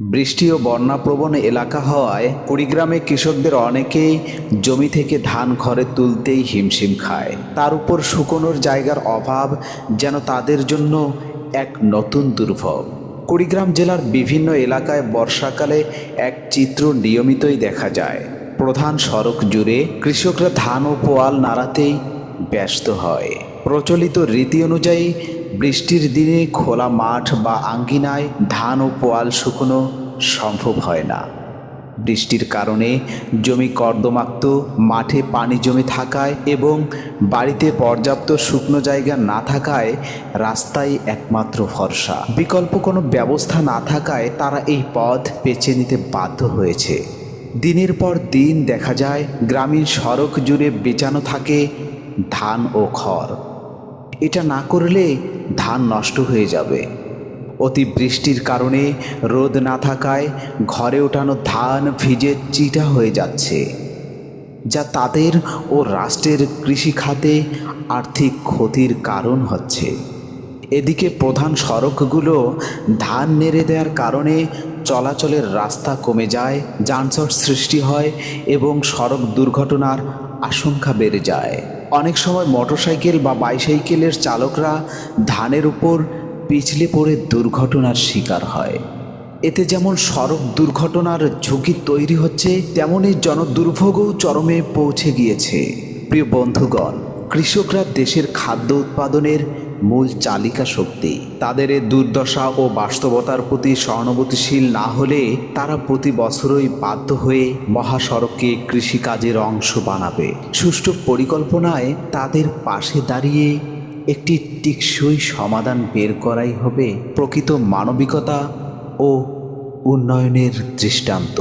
বৃষ্টি ও বন্যাপ্রবণ এলাকা হওয়ায় কুড়িগ্রামে কৃষকদের অনেকেই জমি থেকে ধান ঘরে তুলতেই হিমশিম খায়। তার উপর শুকনোর জায়গার অভাব যেন তাদের জন্য এক নতুন দুর্ভোগ। কুড়িগ্রাম জেলার বিভিন্ন এলাকায় বর্ষাকালে এক চিত্র নিয়মিতই দেখা যায়। প্রধান সড়ক জুড়ে কৃষকরা ধান ও পোয়াল নাড়াতেই ব্যস্ত হয়। প্রচলিত রীতি অনুযায়ী বৃষ্টির দিনে খোলা মাঠ বা আঙ্গিনায় ধান ও পোয়াল শুকনো সম্ভব হয় না। বৃষ্টির কারণে জমি কর্দমাক্ত, মাঠে পানি জমে থাকায় এবং বাড়িতে পর্যাপ্ত শুকনো জায়গা না থাকায় রাস্তাই একমাত্র ভরসা। বিকল্প কোনো ব্যবস্থা না থাকায় তারা এই পথ বেছে নিতে বাধ্য হয়েছে। দিনের পর দিন দেখা যায়, গ্রামীণ সড়ক জুড়ে বেচানো থাকে ধান ও খড়। এটা না করলে ধান নষ্ট হয়ে যাবে। অতি বৃষ্টির কারণে রোদ না থাকায় ঘরে ওঠানো ধান ভিজে চিটা হয়ে যাচ্ছে, যা তাদের ও রাষ্ট্রের কৃষি খাতে আর্থিক ক্ষতির কারণ হচ্ছে। এদিকে প্রধান সড়কগুলো ধান নেড়ে দেওয়ার কারণে চলাচলের রাস্তা কমে যায়, যানজট সৃষ্টি হয় এবং সড়ক দুর্ঘটনার আশঙ্কা বেড়ে যায়। অনেক সময় মোটরসাইকেল বা বাইসাইকেলের চালকরা ধানের উপর পিছলে পড়ে দুর্ঘটনার শিকার হয়। এতে যেমন সড়ক দুর্ঘটনার ঝুঁকি তৈরি হচ্ছে, তেমনই জনদুর্ভোগও চরমে পৌঁছে গিয়েছে। প্রিয় বন্ধুগণ, কৃষকরা দেশের খাদ্য উৎপাদনের মূল চালিকা শক্তি। তাদের দুর্দশা ও বাস্তবতার প্রতি সহানুভূতিশীল না হলে তারা প্রতি বছরই বাধ্য হয়ে মহাসড়ককে কৃষিকাজের অংশ বানাবে। সুষ্ঠু পরিকল্পনায় তাদের পাশে দাঁড়িয়ে একটি টিকসই সমাধান বের করাই হবে প্রকৃত মানবিকতা ও উন্নয়নের দৃষ্টান্ত।